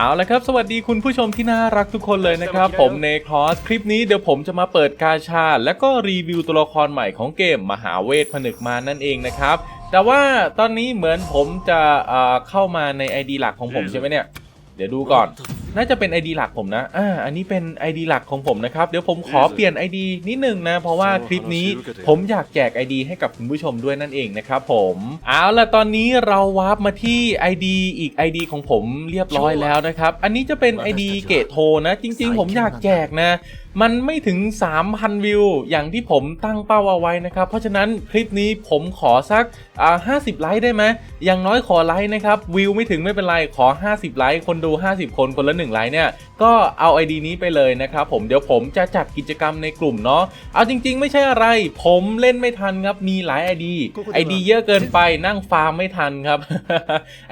เอาละครับ สวัสดีคุณผู้ชมที่น่ารักทุกคนเลยนะครับ ผมเนคอสคลิปนี้เดี๋ยวผมจะมาเปิดกาชา และก็รีวิวตัวละครใหม่ของเกมมหาเวทผนึกมารนั่นเองนะครับ แต่ว่าตอนนี้เหมือนผมจะเอ่อเข้ามาใน ID หลักของผมใช่ไหมเนี่ย เดี๋ยวดูก่อน น่าจะเป็น ID หลักผมนะ อ่า อันนี้เป็น ID หลักของผมนะครับ เดี๋ยวผมขอเปลี่ยน ID นิดนึงนะ เพราะว่าคลิปนี้ผมอยากแจก ID ให้กับคุณผู้ชมด้วยนั่นเองนะครับผม เอาล่ะตอนนี้เราวาร์ปมาที่ ID อีก ID ของผมเรียบร้อยแล้วนะครับ อันนี้จะเป็น ID เกตโทนะ จริง ๆ ผมอยากแจกนะ มันไม่ถึง 3,000 วิว อย่างที่ผมตั้งเป้าเอาไว้นะครับ เพราะฉะนั้นคลิปนี้ผมขอสักอ่า50 ไลค์ได้ไหมอย่างน้อยขอไลค์นะครับ วิวไม่ถึงไม่เป็นไร ขอ 50 ไลค์ คนดู 50 คน คนละ 1 ไลค์เนี่ย ก็เอา ID นี้ไปเลยนะครับผมเดี๋ยวผมจะจัดกิจกรรมในกลุ่มเนาะเอาจริง ๆ ไม่ใช่อะไร ผมเล่นไม่ทันครับมีหลาย ID ID เยอะเกินไปนั่งฟาร์มไม่ทันครับ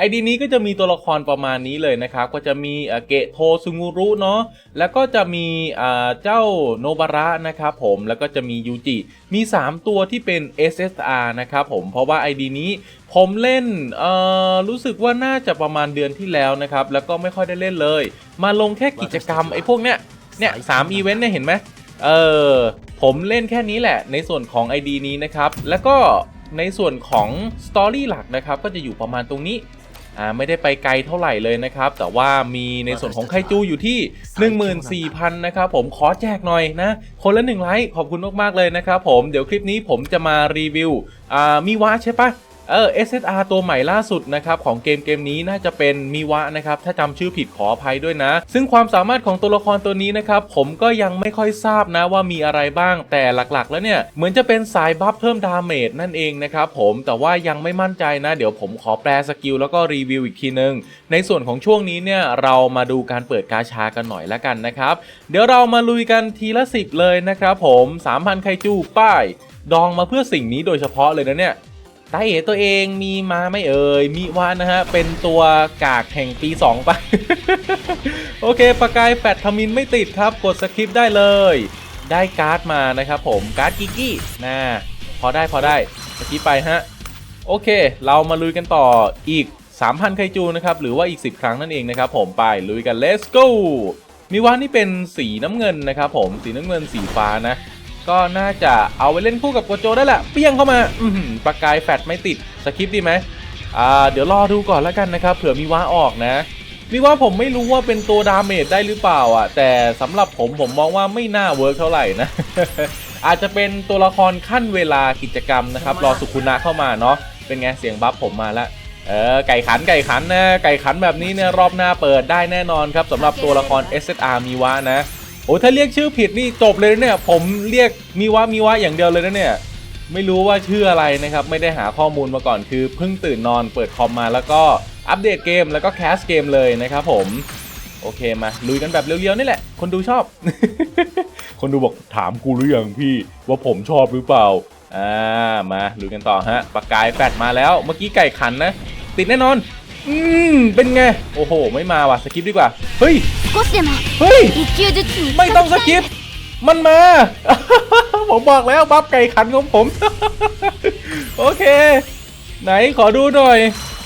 ID นี้ก็จะมีตัวละครประมาณนี้เลยนะครับก็จะมีเอ่อเกะโทซุงูรุเนาะแล้วก็จะมีอ่าเจ้าโนบาระนะครับผมแล้วก็จะมียูจิมี 3 ตัวที่เป็น SSR นะครับผมเพราะว่า ID นี้ผมเล่นเอ่อรู้สึกว่าน่าจะประมาณเดือนที่แล้วนะครับ แล้วก็ไม่ค่อยได้เล่นเลย มาลงแค่กิจกรรมไอ้พวกเนี้ยเนี่ยสามอีเวนต์เนี่ยเห็นไหมเออผมเล่นแค่นี้แหละ ในส่วนของ ID นี้นะครับ แล้วก็ในส่วนของสตอรี่หลักนะครับ ก็จะอยู่ประมาณตรงนี้อ่าไม่ได้ไปไกลเท่าไหร่เลยนะครับ แต่ว่ามีในส่วนของไคจูอยู่ที่ 14,000นะครับผมขอแจกหน่อยนะ คนละหนึ่งไลค์ขอบคุณมากๆเลยนะครับผมเดี๋ยวคลิปนี้ผมจะมารีวิวอ่ามีวะใช่ปะ เออ SSR ตัวใหม่ล่าสุดนะครับของเกมเกมนี้น่าจะเป็นมีวะนะครับถ้าจำชื่อผิดขออภัยด้วยนะ ซึ่งความสามารถของตัวละครตัวนี้นะครับผมก็ยังไม่ค่อยทราบนะว่ามีอะไรบ้าง แต่หลักๆ แล้วเนี่ยเหมือนจะเป็นสายบัฟเพิ่มดาเมจนั่นเองนะครับผมแต่ว่ายังไม่มั่นใจนะ เดี๋ยวผมขอแปลสกิลแล้วก็รีวิวอีกทีนึง ในส่วนของช่วงนี้เนี่ยเรามาดูการเปิดกาชากันหน่อยละกันนะครับเดี๋ยวเรามาลุยกันทีละสิบเลยนะครับผม3,000ไคจูป้าย ดองมาเพื่อสิ่งนี้โดยเฉพาะเลยนะเนี่ย ตเอตัวเองมีมาไม่เอ่ยมีวานนะฮะ เป็นตัวกากแห่งปี2ปโอเคประกายแฟดทมินไม่ติดครับ กดสคริปต์ได้เลย ได้การ์ดมานะครับผมการ์ดกิกกี้นะพอได้พอได้สคริปไปฮะ โอเค เรามาลุยกันต่ออีก 3,000 ไคจูนะครับ หรือว่าอีก 10 ครั้งนั่นเองนะครับผมไปลุยกัน let's go มีวานี่เป็นสีน้ำเงินนะครับผมสีน้ำเงินสีฟ้านะ ก็น่าจะเอาไปเล่นคู่กับโกโจได้แหละเปี้ยงเข้ามาอืประกายแฟดไม่ติดสคริปดีไหมอ่าเดี๋ยวรอดูก่อนแล้วกันนะครับเผื่อมีว้าออกนะมีว่าผมไม่รู้ว่าเป็นตัวดาเมจได้หรือเปล่าอะ แต่สำหรับผมผมมองว่าไม่น่าเวิร์กเท่าไหร่นะ อาจจะเป็นตัวละครขั้นเวลากิจกรรมนะครับ รอสุคุนะเข้ามาเนาะเป็นไงเสียงบัฟผมมาล้วเออไก่ขันไก่ขันนะไก่ขันแบบนี้เนี่ยรอบหน้าเปิดได้แน่นอนครับสำหรับตัวละคร SSR มีวะนะ โอ้ถ้าเรียกชื่อผิดนี่จบเลยนะเนี่ย ผมเรียกมีวะมีวะอย่างเดียวเลยนะเนี่ย ไม่รู้ว่าชื่ออะไรนะครับ ไม่ได้หาข้อมูลมาก่อนคือเพิ่งตื่นนอนเปิดคอมมาแล้วก็อัปเดตเกมแล้วก็แคสเกมเลยนะครับผมโอเคมาลุยกันแบบเรียวๆนี่แหละ คนดูชอบ คนดูบอกถามกูหรือยังพี่ว่าผมชอบหรือเปล่าอ่ามาลุยกันต่อฮะปากกายแฟดมาแล้วเมื่อกี้ไก่ขันนะ ติดแน่นอน อืมเป็นไง โอ้โห ไม่มาว่ะสกิปดีกว่า เฮ้ย 少しでも เฮ้ย 一級ずつに ไม่ต้องสกิป มันมา ผมบอกแล้วบัฟไก่ขันของผม โอเค ไหนขอดูหน่อย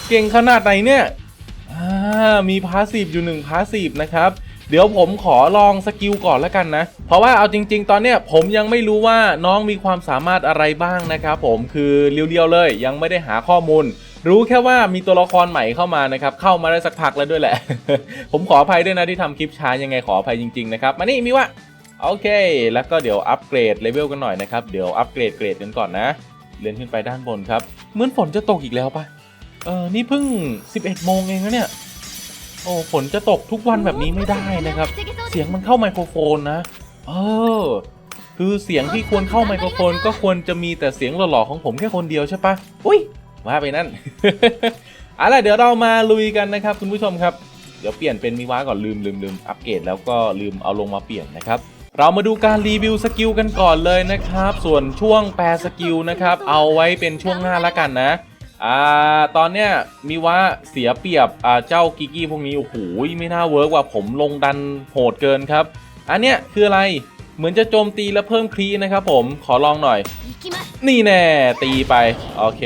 เก่งขนาดไหนเนี่ยอ่ามีพาสซีฟอยู่หนึ่งพาสซีฟนะครับ เดี๋ยวผมขอลองสกิลก่อนแล้วกันนะ เพราะว่าเอาจริง ๆ ตอนเนี้ยผมยังไม่รู้ว่าน้องมีความสามารถอะไรบ้างนะครับผมคือเรียวๆเลย ยังไม่ได้หาข้อมูล รู้แค่ว่ามีตัวละครใหม่เข้ามานะครับ เข้ามาได้สักพักแล้วด้วยแหละ ผมขออภัยด้วยนะที่ทำคลิปช้ายังไงขออภัยจริงๆนะครับ มานี่มีว่าโอเค แล้วก็เดี๋ยวอัปเกรดเลเวลกันหน่อยนะครับ เดี๋ยวอัปเกรดเกรดกันก่อนนะ เลื่อนขึ้นไปด้านบนครับ เหมือนฝนจะตกอีกแล้วปะเออนี่เพิ่ง 11 โมงเองนะเนี่ย โอ้ฝนจะตกทุกวันแบบนี้ไม่ได้นะครับ เสียงมันเข้าไมโครโฟนนะ เออ คือเสียงที่ควรเข้าไมโครโฟน ก็ควรจะมีแต่เสียงหล่อๆของผมแค่คนเดียวใช่ปะอุ้ย ว่าไปนั่นเอาล่ะเดี๋ยวเรามาลุยกันนะครับ คุณผู้ชมครับ เดี๋ยวเปลี่ยนเป็นมิวาก่อนลืมลืมลืมอัปเกรดแล้วก็ลืมเอาลงมาเปลี่ยนนะครับ เรามาดูการรีวิวสกิลกันก่อนเลยนะครับ ส่วนช่วงแปลสกิลนะครับ เอาไว้เป็นช่วงหน้าละกันนะอ่าตอนเนี้ยมิว่าเสียเปรียบอ่าเจ้ากิกี้พวกนี้โอ้โหไม่น่าเวิร์กว่าผมลงดันโหดเกินครับ อันเนี้ยคืออะไรเหมือนจะโจมตีและเพิ่มครีนะครับผมขอลองหน่อย นี่แน่ตีไป โอเค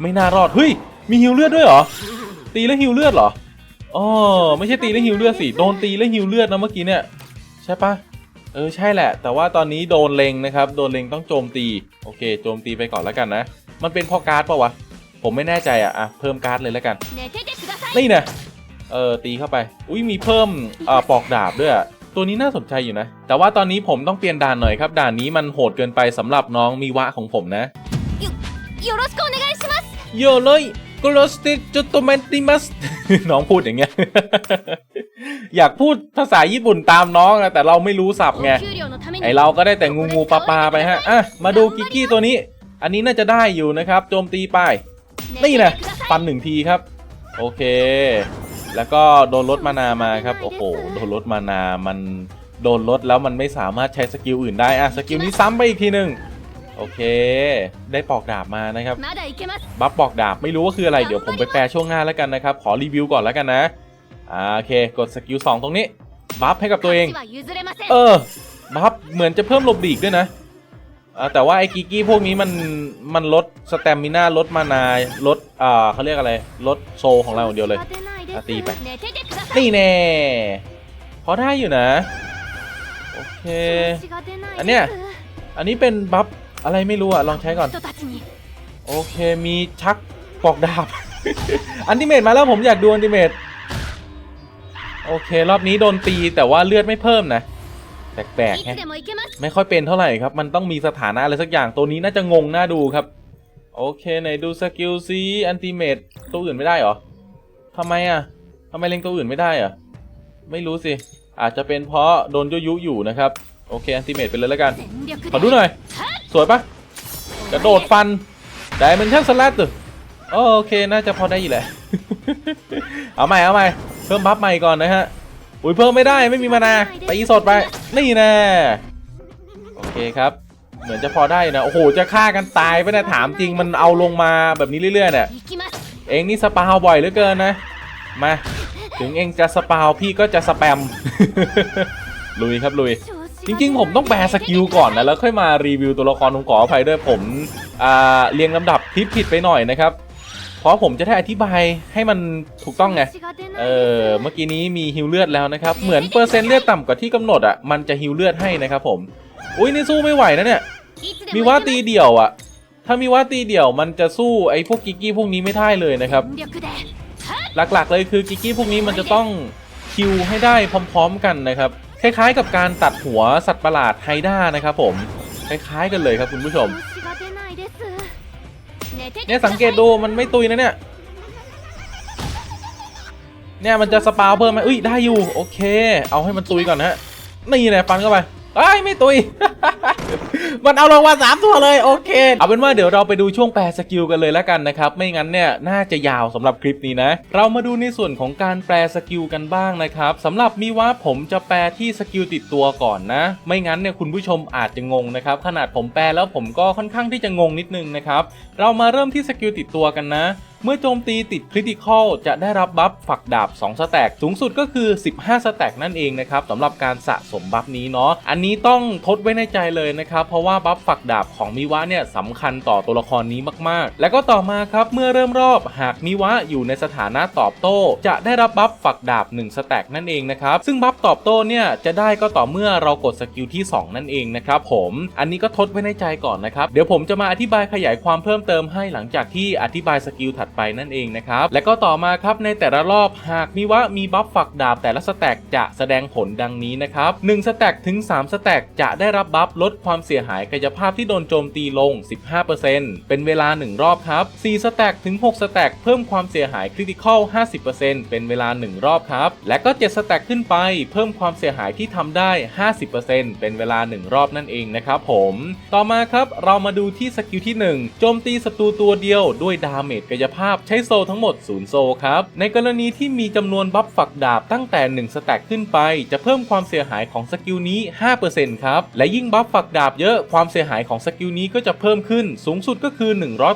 ไม่น่ารอดเฮ้ยมีฮิวเลือดด้วยเหรอ ตีแล้วฮิวเลือดเหรออ๋อไม่ใช่ตีแล้วฮิวเลือดสิโดนตีแล้วฮิวเลือดนะเมื่อกี้เนี่ย ใช่ปะเออใช่แหละ แต่ว่าตอนนี้โดนเลงนะครับ โดนเลงต้องโจมตี โอเค โจมตีไปก่อนแล้วกันนะ มันเป็นพอการ์ดปะวะ ผมไม่แน่ใจอะอะเพิ่มการ์ดเลยแล้วกัน นี่นะเออตีเข้าไป อุ้ยมีเพิ่มอ่าปอกดาบด้วยอะ ตัวนี้น่าสนใจอยู่นะ แต่ว่าตอนนี้ผมต้องเปลี่ยนด่านหน่อยครับ ด่านนี้มันโหดเกินไปสำหรับน้องมีวะของผมนะ よろしくお願いします โยเลยกรสติจุตเมนติมัส น้องพูดอย่างเงี้ย อยากพูดภาษาญี่ปุ่นตามน้องนะแต่เราไม่รู้ศัพท์ไง お給料のために ไอเราก็ได้แต่งูงูปลาปลาไปฮะ อ่ะ มาดูกิกกี้ตัวนี้ อันนี้น่าจะได้อยู่นะครับ โจมตีไป นี่นะฟันหนึ่งทีครับ โอเค แล้วก็โดนลดมานามาครับ โอ้โห โดนลดมานา มันโดนลดแล้วมันไม่สามารถใช้สกิลอื่นได้อะสกิลนี้ซ้ำไปอีกทีหนึ่งโอเค ได้ปอกดาบมานะครับ บัฟปอกดาบไม่รู้ว่าคืออะไร เดี๋ยวผมไปแปลช่วงหน้าแล้วกันนะครับ ขอรีวิวก่อนแล้วกันนะโอเค กดสกิล2ตรงนี้ บัฟให้กับตัวเอง เออ บัฟเหมือนจะเพิ่มลบดีกด้วยนะแต่ว่าไอ้กิกี้พวกนี้มันมันลดสเตมิน่าลดมานาลดอ่าเขาเรียกอะไร ลดโซของเราเดียวเลย อะตีไปตีแน่พอได้อยู่นะ โอเค อันเนี้ย อันนี้เป็นบัฟอะไรไม่รู้อะ ลองใช้ก่อน โอเค มีชักปอกดาบ อันติเมตมาแล้วผมอยากดูอันติเมตโอเค รอบนี้โดนตีแต่ว่าเลือดไม่เพิ่มนะ แปลกๆแฮะไม่ค่อยเป็นเท่าไหร่ครับ มันต้องมีสถานะอะไรสักอย่าง ตัวนี้น่าจะงงน่าดูครับ โอเคไหนดูสกิลซีอันติเมตตัวอื่นไม่ได้หรอ ทำไมอะทำไมเล็งตัวอื่นไม่ได้อะ ไม่รู้สิ อาจจะเป็นเพราะโดนยุยุอยู่นะครับ โอเคอันติเมตไปเลยแล้วกัน ขอดูหน่อย สวยปะกระโดดฟันไดมันช่างสลัดตึโอเคน่าจะพอได้อยู่แหละ เอาใหม่เอาใหม่ เพิ่มบัฟใหม่ก่อนนะฮะ อุ้ยเพิ่มไม่ได้ไม่มีมานาไปอีสดไป นี่แน่โอเคครับ เหมือนจะพอได้นะ โอ้โห จะฆ่ากันตายไปนะถามจริงมันเอาลงมาแบบนี้เรื่อยๆเนี่ย เองนี่สปาวบ่อยเหลือเกินนะ มา ถึงเองจะสปาวพี่ก็จะสแปม ลุยครับลุย จริงๆ ผมต้องแปลสกิลก่อนนะ แล้วค่อยมารีวิวตัวละครผมขออภัยด้วยผมเรียงลำดับทิปผิดไปหน่อยนะครับ เพราะผมจะได้อธิบายให้มันถูกต้องไง เออ เมื่อกี้นี้มีฮิวเลือดแล้วนะครับ เหมือนเปอร์เซ็นต์เลือดต่ำกว่าที่กำหนดอะ มันจะฮิวเลือดให้นะครับผม อุ้ยนี่สู้ไม่ไหวนะเนี่ย มีว่าตีเดี่ยวอะ ถ้ามีว่าตีเดี่ยวมันจะสู้ไอ้พวกกิกกี้พวกนี้ไม่ได้เลยนะครับ หลักๆเลยคือกิกกี้พวกนี้มันจะต้องคิวให้ได้พร้อมๆกันนะครับ คล้ายๆ กับการตัดหัวสัตว์ประหลาดไฮด้านะครับผม คล้ายๆกันเลยครับคุณผู้ชม เนี่ยสังเกตดูมันไม่ตุยนะเนี่ย เนี่ยมันจะสปาวเพิ่มไหมอุ้ยได้อยู่ โอเค เอาให้มันตุยก่อนฮะ นี่แหละฟันเข้าไปไอ้ไม่ตุย มันเอาลงมาสามตัวเลยโอเค เอาเป็นว่าเดี๋ยวเราไปดูช่วงแปลสกิลกันเลยแล้วกันนะครับ ไม่งั้นเนี่ยน่าจะยาวสำหรับคลิปนี้นะ เรามาดูในส่วนของการแปลสกิลกันบ้างนะครับสำหรับมีว่าผมจะแปลที่สกิลติดตัวก่อนนะ ไม่งั้นเนี่ยคุณผู้ชมอาจจะงงนะครับขนาดผมแปลแล้วผมก็ค่อนข้างที่จะงงนิดนึงนะครับเรามาเริ่มที่สกิลติดตัวกันนะเมื่อโจมตีติดคริติคอลจะได้รับบัฟฝักดาบ 2 สแต็กสูงสุดก็คือ 15 สแต็กนั่นเองนะครับสำหรับการสะสมบัฟนี้เนาะอันนี้ต้องทดไว้ในใจเลยนะครับ เพราะว่าบัฟฝักดาบของมิวะเนี่ยสำคัญต่อตัวละครนี้มากๆ แล้วก็ต่อมาครับ เมื่อเริ่มรอบหากมิวะอยู่ในสถานะตอบโต้ จะได้รับบัฟฝักดาบ 1 สแต็กนั่นเองนะครับซึ่งบัฟตอบโต้เนี่ยจะได้ก็ต่อเมื่อเรากดสกิลที่ 2 นั่นเองนะครับผมอันนี้ก็ทดไว้ในใจก่อนนะครับเดี๋ยวผมจะมาอธิบายขยายความเพิ่มเติมให้หลังจากที่อธิบายสกิลถัดไปนั่นเองนะครับ และก็ต่อมาครับในแต่ละรอบหากมิวะมีบัฟฝักดาบแต่ละสแต็กจะแสดงผลดังนี้นะครับ1สแต็กถึง 3 สแต็กจะได้รับบัฟลดความเสียหายกายภาพที่โดนโจมตีลง 15%เป็นเวลา 1 รอบครับ4สแต็กถึง 6 สแต็กเพิ่มความเสียหายคริติคอล 50%เป็นเวลา 1 รอบครับ และก็7สแต็กขึ้นไปเพิ่มความเสียหายที่ทำได้ 50%เป็นเวลา 1 รอบนั่นเองนะครับผม ต่อมาครับเรามาดูที่สกิลที่ 1 โจมตีศัตรูตัวเดียวด้วยดาเมจกายภาพใช้โซลทั้งหมด 0 โซลครับ ในกรณีที่มีจำนวนบัฟฝักดาบตั้งแต่ 1 สแต็กขึ้นไป จะเพิ่มความเสียหายของสกิลนี้ 5%ครับ และยิ่งบัฟฝักดาบเยอะความเสียหายของสกิลนี้ก็จะเพิ่มขึ้นสูงสุดก็คือ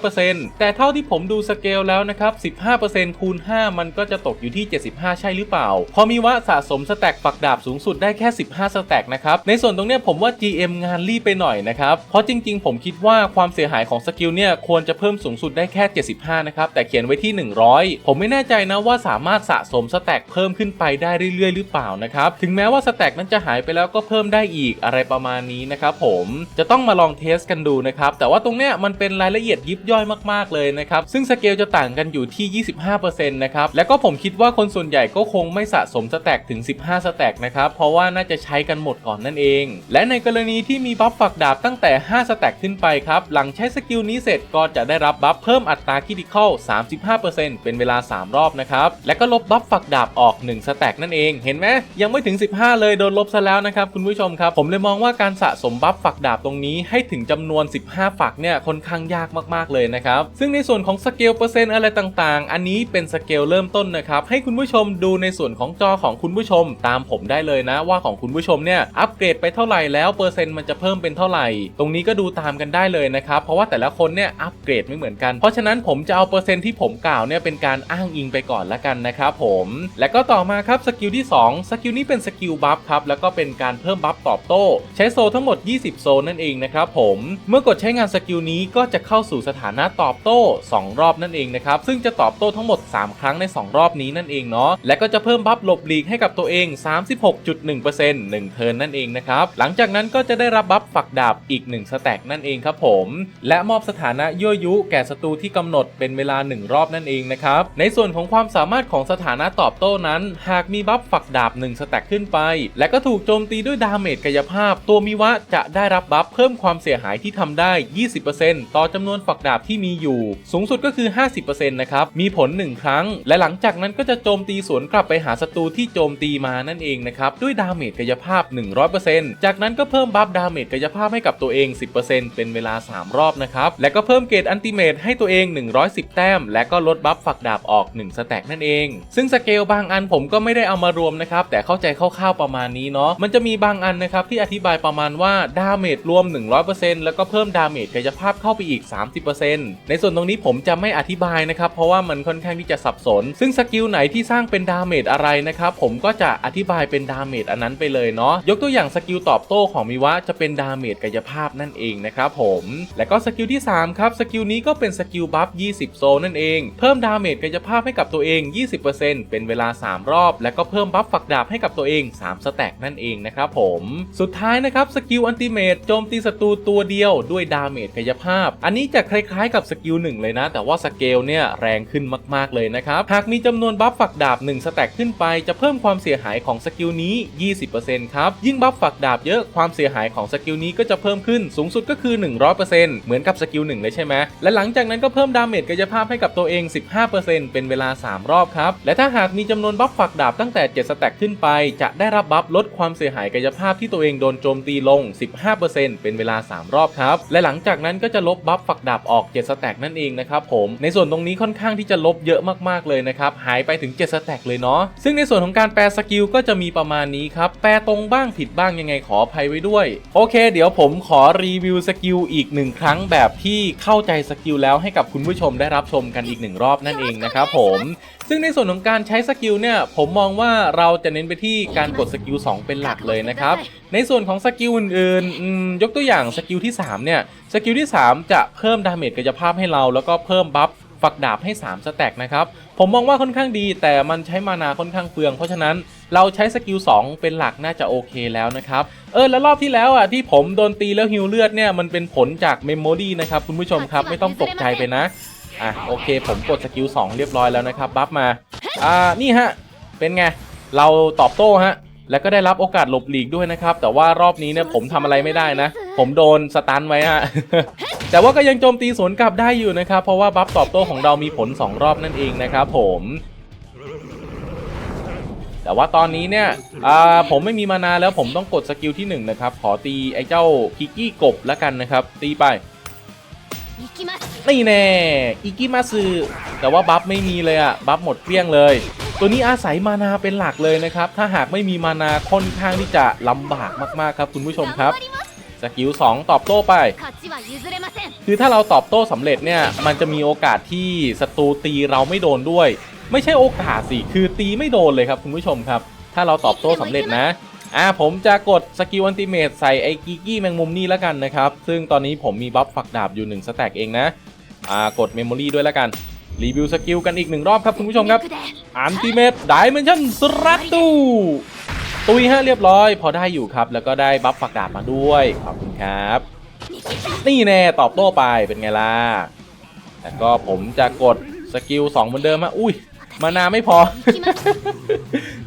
100%แต่เท่าที่ผมดูสเกลแล้วนะครับ 15%คูณ 5 มันก็จะตกอยู่ที่ 75 ใช่หรือเปล่า พอมีวะสะสมสแต็กฝักดาบสูงสุดได้แค่ 15 สแต็กนะครับ ในส่วนตรงเนี้ยผมว่า GM งานรีบไปหน่อยนะครับ เพราะจริง ๆ ผมคิดว่าความเสียหายของสกิลเนี่ยควรจะเพิ่มสูงสุดได้แค่ 75 นะครับแต่เขียนไว้ที่ 100 ผมไม่แน่ใจนะว่าสามารถสะสมสแต็กเพิ่มขึ้นไปได้เรื่อยๆ หรือเปล่านะครับ ถึงแม้ว่าสแต็กนั้นจะหายไปแล้วก็เพิ่มได้อีกอะไรประมาณนี้นะครับผมจะต้องมาลองเทสกันดูนะครับ แต่ว่าตรงเนี้ยมันเป็นรายละเอียดยิบย่อยมากๆเลยนะครับ ซึ่งสเกลจะต่างกันอยู่ที่ 25%นะครับ แล้วก็ผมคิดว่าคนส่วนใหญ่ก็คงไม่สะสมสแต็กถึง 15 สแต็กนะครับ เพราะว่าน่าจะใช้กันหมดก่อนนั่นเอง และในกรณีที่มีบัฟฝักดาบตั้งแต่ 5 สแต็กขึ้นไปครับ หลังใช้สกิลนี้เสร็จก็จะได้รับบัฟเพิ่มอัตราคิดิคอล35%เป็นเวลา 3 รอบนะครับ และก็ลบบัฟฝักดาบออก 1 สแต็กนั่นเอง เห็นไหมยังไม่ถึง 15 เลยโดนลบซะแล้วนะครับคุณผู้ชมครับ ผมเลยมองว่าการสะสมบัฟฝักดาบตรงนี้ให้ถึงจำนวน 15 ฝักเนี่ยค่อนข้างยากมากๆเลยนะครับ ซึ่งในส่วนของสเกลเปอร์เซ็นต์อะไรต่างๆ อันนี้เป็นสเกลเริ่มต้นนะครับให้คุณผู้ชมดูในส่วนของจอของคุณผู้ชม ตามผมได้เลยนะว่าของคุณผู้ชมเนี่ยอัปเกรดไปเท่าไหร่แล้วเปอร์เซ็นต์มันจะเพิ่มเป็นเท่าไหร่ ตรงนี้ก็ดูตามกันได้เลยนะครับเพราะว่าแต่ละคนเนี่ยอัปเกรดไม่เหมือนกันเพราะฉะนั้นผมจะเอาเปอร์เซ็นต์ที่ผมกล่าวเนี่ยเป็นการอ้างอิงไปก่อนละกันนะครับผมและก็ต่อมาครับสกิลที่ 2 สกิลนี้เป็นสกิลบัฟครับแล้วก็เป็นการเพิ่มบัฟตอบโต้ ใช้โซลทั้งหมด 20 โซลนั่นเองนะครับผมเมื่อกดใช้งานสกิลนี้ก็จะเข้าสู่สถานะตอบโต้ 2 รอบนั่นเองนะครับซึ่งจะตอบโต้ทั้งหมด 3 ครั้งใน 2 รอบนี้นั่นเองเนาะและก็จะเพิ่มบัฟหลบหลีกให้กับตัวเอง 36.1% 1เทิร์นนั่นเองนะครับหลังจากนั้นก็จะได้รับบัฟฝักดาบอีก 1 สแต็กนั่นเองครับผมและมอบสถานะยั่วยุแก่ศัตรูที่กำหนดเป็นเวลา1 รอบนั่นเองนะครับ ในส่วนของความสามารถของสถานะตอบโต้นั้น หากมีบัฟฝักดาบ1สแต็กขึ้นไป และก็ถูกโจมตีด้วยดาเมจกายภาพ ตัวมิวะจะได้รับบัฟเพิ่มความเสียหายที่ทำได้ 20%ต่อจำนวนฝักดาบที่มีอยู่ สูงสุดก็คือ 50%นะครับ มีผล 1 ครั้ง และหลังจากนั้นก็จะโจมตีสวนกลับไปหาศัตรูที่โจมตีมานั่นเองนะครับ ด้วยดาเมจกายภาพ 100%จากนั้นก็เพิ่มบัฟดาเมจกายภาพให้กับตัวเอง 10%เป็นเวลา 3 รอบนะครับ และก็เพิ่มเกรดอันติเมตให้ตัวเอง 110 แต้มและก็ลดบัฟฝักดาบออก 1 สแต็กนั่นเอง ซึ่งสเกลบางอันผมก็ไม่ได้เอามารวมนะครับ แต่เข้าใจคร่าวๆประมาณนี้เนาะมันจะมีบางอันนะครับที่อธิบายประมาณว่าดาเมจรวม 100%แล้วก็เพิ่มดาเมจกายภาพเข้าไปอีก 30%ในส่วนตรงนี้ผมจะไม่อธิบายนะครับเพราะว่ามันค่อนข้างที่จะสับสน ซึ่งสกิลไหนที่สร้างเป็นดาเมจอะไรนะครับผมก็จะอธิบายเป็นดาเมจอันนั้นไปเลยเนาะยกตัวอย่างสกิลตอบโต้ของมิวะจะเป็นดาเมจกายภาพนั่นเองนะครับผมและก็สกิลที่3ครับสกิลนี้ก็เป็นสกิลบัฟ20 โซนั่นเอง เพิ่มดาเมจกายภาพให้กับตัวเอง 20%เป็นเวลา 3 รอบ และก็เพิ่มบัฟฝักดาบให้กับตัวเอง 3 สแต็กนั่นเองนะครับผม สุดท้ายนะครับสกิลอันติเมตโจมตีศัตรูตัวเดียวด้วยดาเมจกายภาพ อันนี้จะคล้ายๆกับสกิล1เลยนะ แต่ว่าสเกลเนี่ยแรงขึ้นมากๆเลยนะครับหากมีจำนวนบัฟฝักดาบ1สแต็กขึ้นไปจะเพิ่มความเสียหายของสกิลนี้ 20%ครับยิ่งบัฟฝักดาบเยอะความเสียหายของสกิลนี้ก็จะเพิ่มขึ้นสูงสุดก็คือ 100%เหมือนกับสกิล1เลยใช่ไหมและหลังจากนั้นก็เพิ่มดาเมจกายภาพให้กับตัวเอง 15%เป็นเวลา 3 รอบครับ และถ้าหากมีจำนวนบัฟฝักดาบตั้งแต่ 7 สแต็กขึ้นไป จะได้รับบัฟลดความเสียหายกายภาพที่ตัวเองโดนโจมตีลง 15%เป็นเวลา 3 รอบครับ และหลังจากนั้นก็จะลบบัฟฝักดาบออก 7 สแต็กนั่นเองนะครับผม ในส่วนตรงนี้ค่อนข้างที่จะลบเยอะมากๆเลยนะครับ หายไปถึง 7 สแต็กเลยเนาะ ซึ่งในส่วนของการแปลสกิลก็จะมีประมาณนี้ครับ แปลตรงบ้างผิดบ้างยังไงขออภัยไว้ด้วย โอเค เดี๋ยวผมขอรีวิวสกิลอีกหนึ่งครั้งแบบที่เข้าใจสกิลแล้วให้กับคุณผู้ชมได้รับชมกันอีกหนึ่งรอบนั่นเองนะครับผมซึ่งในส่วนของการใช้สกิลเนี่ยผมมองว่าเราจะเน้นไปที่การกดสกิล2เป็นหลักเลยนะครับในส่วนของสกิลอื่นๆยกตัวอย่างสกิลที่3เนี่ยสกิลที่ 3 จะเพิ่มดาเมจกายภาพให้เราแล้วก็เพิ่มบัฟฝักดาบให้ 3 สแต็กนะครับ ผมมองว่าค่อนข้างดี แต่มันใช้มานาค่อนข้างเปลือง เพราะฉะนั้นเราใช้สกิล 2 เป็นหลักน่าจะโอเคแล้วนะครับ เออ แล้วรอบที่แล้วอะที่ผมโดนตีแล้วฮิวเลือดเนี่ย มันเป็นผลจากเมมโมรีนะครับ คุณผู้ชมครับ ไม่ต้องตกใจไปนะ อะโอเค ผมกดสกิล2เรียบร้อยแล้วนะครับบัฟมาอ่านี่ฮะเป็นไงเราตอบโต้ฮะแล้วก็ได้รับโอกาสหลบหลีกด้วยนะครับ แต่ว่ารอบนี้เนี่ยผมทำอะไรไม่ได้นะ ผมโดนสตันไว้ฮะแต่ว่าก็ยังโจมตีสวนกลับได้อยู่นะครับ เพราะว่าบัฟตอบโต้ของเรามีผล 2 รอบนั่นเองนะครับผมแต่ว่าตอนนี้เนี่ยผมไม่มีมานาแล้วผมต้องกดสกิลที่1นนะครับ ขอตีไอ้เจ้าคิกกี้กบแล้วกันนะครับ ตีไป นี่แน่อิกิมาซึแต่ว่าบัฟไม่มีเลยอะบัฟหมดเกลี้ยงเลย ตัวนี้อาศัยมานาเป็นหลักเลยนะครับ ถ้าหากไม่มีมานาค่อนข้างที่จะลำบากมากๆครับคุณผู้ชมครับสกิล2ตอบโต้ไป คือถ้าเราตอบโต้สำเร็จเนี่ยมันจะมีโอกาสที่ศัตรูตีเราไม่โดนด้วย ไม่ใช่โอกาสสิคือตีไม่โดนเลยครับคุณผู้ชมครับ ถ้าเราตอบโต้สำเร็จนะอ่าผมจะกดสกิลอันติเมตใส่ไอ้กิกี้แมงมุมนี่แล้วกันนะครับ ซึ่งตอนนี้ผมมีบัฟฝักดาบอยู่1สแต็กเองนะ กดเมมโมรีด้วยแล้วกัน รีวิวสกิลกันอีกหนึ่งรอบครับคุณผู้ชมครับอันติเมตไดเมนชั่นสรัตตูตุยฮะเรียบร้อย พอได้อยู่ครับ แล้วก็ได้บัฟฝักดาบมาด้วย ขอบคุณครับ นี่แน่ตอบโต้ไปเป็นไงล่ะแล้วก็ผมจะกดสกิล2เหมือนเดิมอะอุ้ยมานาไม่พอ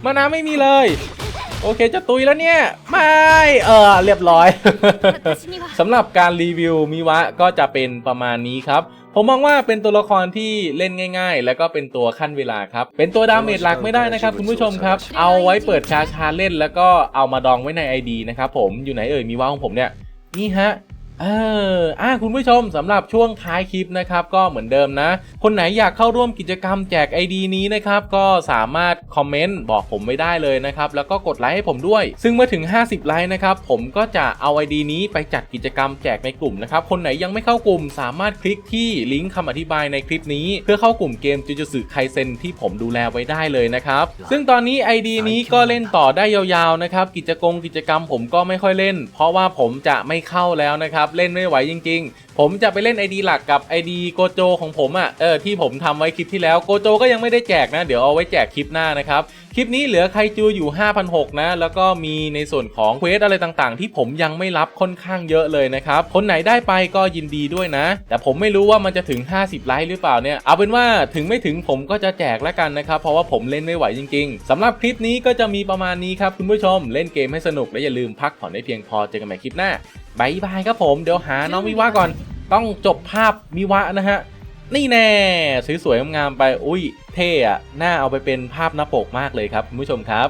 มานาไม่มีเลย โอเคจะตุยแล้วเนี่ยไม่เออเรียบร้อย สำหรับการรีวิวมิวะก็จะเป็นประมาณนี้ครับ ผมมองว่าเป็นตัวละครที่เล่นง่าย ๆ แล้วก็เป็นตัวขั้นเวลาครับ เป็นตัวดาเมจหลักไม่ได้นะครับคุณผู้ชมครับ เอาไว้เปิดชาชาเล่น แล้วก็เอามาดองไว้ใน ID นะครับผมอยู่ไหนเอ่ยมิวะของผมเนี่ยนี่ฮะ เอออ่าคุณผู้ชมสำหรับช่วงท้ายคลิปนะครับ ก็เหมือนเดิมนะ คนไหนอยากเข้าร่วมกิจกรรมแจก ID นี้นะครับ ก็สามารถคอมเมนต์บอกผมไว้ได้เลยนะครับ แล้วก็กดไลค์ให้ผมด้วย ซึ่งเมื่อถึง 50 ไลค์นะครับ ผมก็จะเอา ID นี้ไปจัดกิจกรรมแจกในกลุ่มนะครับ คนไหนยังไม่เข้ากลุ่ม สามารถคลิกที่ลิงก์คำอธิบายในคลิปนี้ เพื่อเข้ากลุ่มเกมจูจูสึไคเซนที่ผมดูแลไว้ได้เลยนะครับ ซึ่งตอนนี้ ID นี้ก็เล่นต่อได้ยาวๆนะครับ กิจกรรมกิจกรรมผมก็ไม่ค่อยเล่น เพราะว่าผมจะไม่เข้าแล้วนะครับเล่นไม่ไหวจริง ผมจะไปเล่น ID หลักกับ ID โกโจของผมอะ่ะเออที่ผมทำไว้คลิปที่แล้วโกโจก็ยังไม่ได้แจกนะ เดี๋ยวเอาไว้แจกคลิปหน้านะครับ คลิปนี้เหลือไคจูอยู่5,600นะ แล้วก็มีในส่วนของเควสอะไรต่างๆ ที่ผมยังไม่รับค่อนข้างเยอะเลยนะครับ คนไหนได้ไปก็ยินดีด้วยนะ แต่ผมไม่รู้ว่ามันจะถึง 50 ไลค์หรือเปล่าเนี่ยเอาเป็นว่าถึงไม่ถึงผมก็จะแจกแล้วกันนะครับ เพราะว่าผมเล่นไม่ไหวจริง ๆสำหรับคลิปนี้ก็จะมีประมาณนี้ครับคุณผู้ชมเล่นเกมให้สนุกและอย่าลืมพักผ่อนให้เพียงพอเจอกันใหม่คลิปหน้าบายบายครับผมเดี๋ยวหาน้องมิวะก่อน ต้องจบภาพมิวะนะฮะ นี่แน่สวยๆงามๆไป อุ้ยเท่อะน่าเอาไปเป็นภาพหน้าปกมากเลยครับคุณผู้ชมครับ